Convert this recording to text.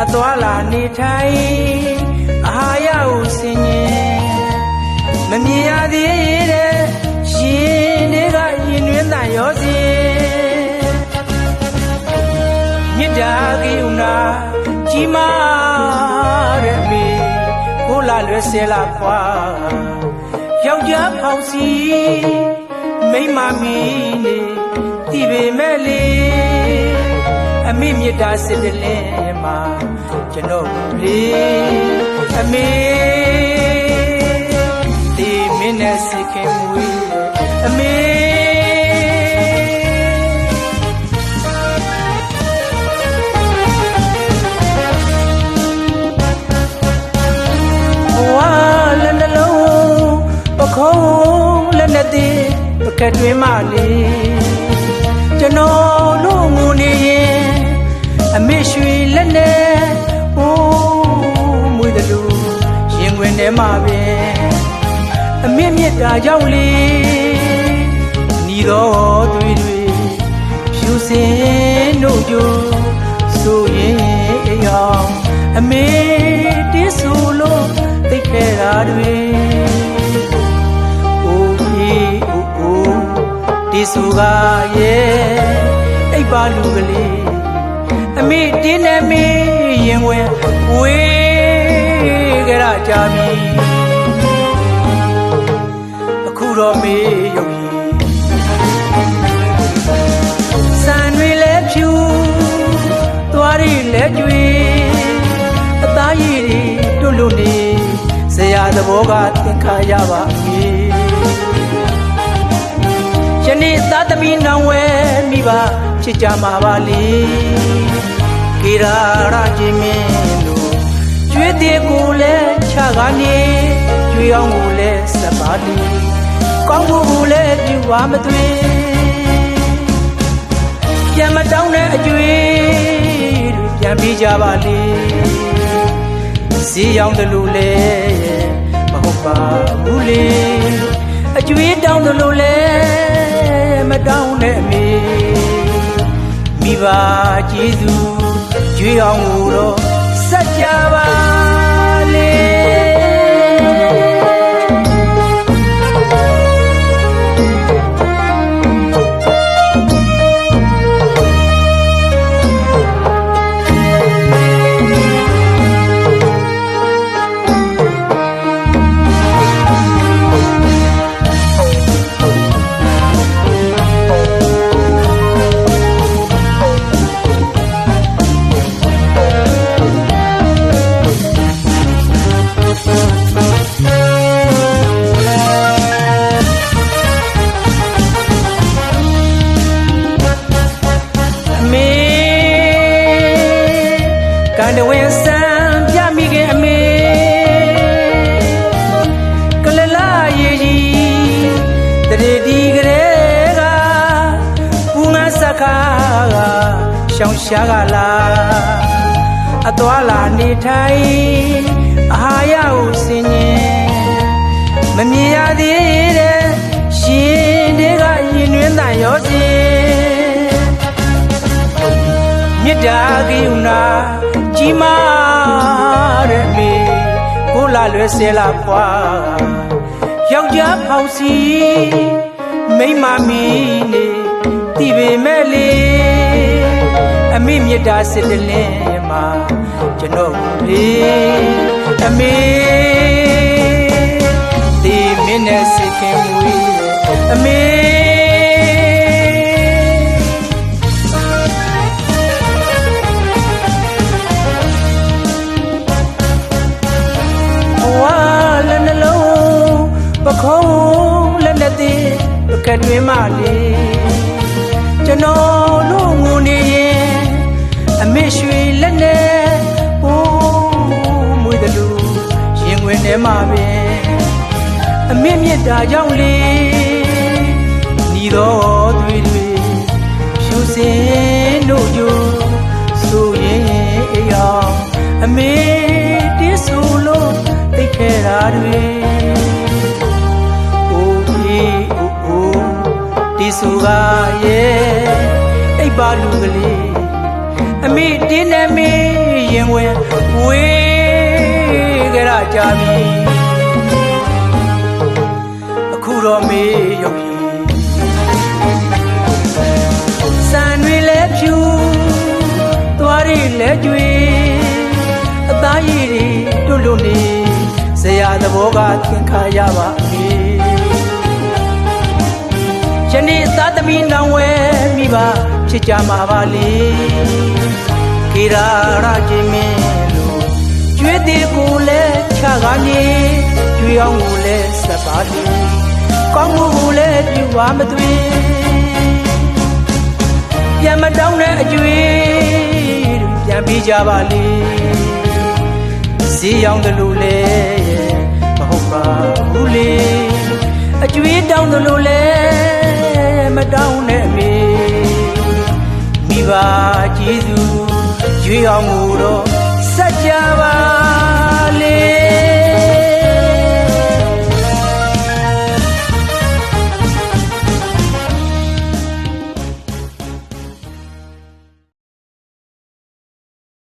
ရှားကလာအသွာလာနေထိုင်အာဟာရကိုဆင်ញင်မမြင်ရသေးတဲ့ရှင်တွေကရင်တွင်တန်ရောစီမြစ်တာကိဥနာကြီးမားတဲ့မေကိုလာလွယ်ဆဲလာခွာယောက်ျားဖောက်စီမိမမီနေဒီပေမဲ့လေအ မေမြစ်တာစစ်တလင်းမှာကျွန်တော်လေအမေဒီမင်းနဲ့စိတ်ခင်မွေးအမေဘဝလက်နှလုံးပခုံးလက်နဲ့သေးပကက်တွင်မှလေကျွန်တော်တို့ငိုနေရင် အမေရွှေလက်နဲ့ဟိုးမွေးတယ်လို့ရင်ခွင်ထဲမှာပဲအမေမြတ်တာကြောင့်လေညီတော်တွေတွေဖြူစင်တို့ကြိုဆိုရင်အယောင်အမေတေးဆိုလို့သိခဲ့တာတွေအိုးကြီးအိုးအိုးတေးဆိုကရဲ့အိပ်ပါလူကလေး အမေတင်းနေမေရင်ဝင်ဝေးကြရကြပြီအခုတော့မေရုပ်ရည်စံတွေလည်းဖြူသွားတွေလည်းကြွေအသားရည်တွေတွတ်လို့နေဇရာသဘောကသင်္ခါရပါမေယနေ့သားသမီးနောင်ဝဲမိပါ ဖြစ်ကြမှာပါလေကေရာရချင်းမင်းတို့ကျွေးတဲ့ကိုလည်းခြာကနေကျွေးအောင်ကိုလည်းစပ်ပါလေကောင်းဖို့ကိုလည်းပြုပါမသွေးပြန်မတောင်းတဲ့အကျွေးတွေပြန်ပြီးကြပါလေဈေးရောက်တယ်လို့လေမဟုတ်ပါဘူးလေအကျွေးတောင်းတယ်လို့လေမတောင်းနဲ့အမေ မိဘကျေးဇူးကျွေးအောင်ကိုတော့စัจ java လေ ရှောင်းရှားကလာအသွာလာနေထိုင်အာဟာရကိုစင်ញင်မမြင်ရသေးတဲ့ရှင်တွေကရင်တွင်တန်ရောစီမြစ်တာကိဥနာကြီးမားတဲ့မေကိုလာလွယ်ဆဲလာပွားယောက်ျားဖောက်စီမိမမီနေ မေမြစ်တာစစ်တလင်းမှာကျွန်တော်လေအမေဒီမင်းနဲ့စိတ်ခင်မွေးအမေဘဝလက်နှလုံးပခုံးလက်နဲ့သေးပကက်တွင်မှလေ ထဲမှာပဲအမေမြတ်တာကြောင့်လေညီတော်တွေတွေဖြူစင်တို့ကြိုဆိုရင်အယောင်အမေတေးဆိုလို့သိခဲ့တာတွေအိုးကြီးအိုးအိုးတေးဆိုကရဲ့အိပ်ပါလူကလေးမိတင်းနေမီရင်ဝင်ဝေး ကြရကြပြီအခုတော့မေးရုံကြီးစံတွေလဲဖြူသွားရီလဲကျွေအသားရည်တွေတွတ်လို့နေဇရာသဘောကသင်္ခါရပါမေယနေ့သားသမီးနောင်ဝဲမိပါဖြစ်ကြမှာပါလေခေရာရခြင်းမင်းလို့ကျွေး သေးကိုလဲချကားနေကျွေးအောင်ကိုလဲဆက်ပါလေကောင်းမှုကိုလဲပြုပါမသွေပြန်မတောင်းတဲ့အကျွေးတို့ပြန်ပြီးကြပါလေဈေးရောက်တယ်လို့လဲမဟုတ်ပါဘူးလေအကျွေးတောင်းတယ်လို့လဲမ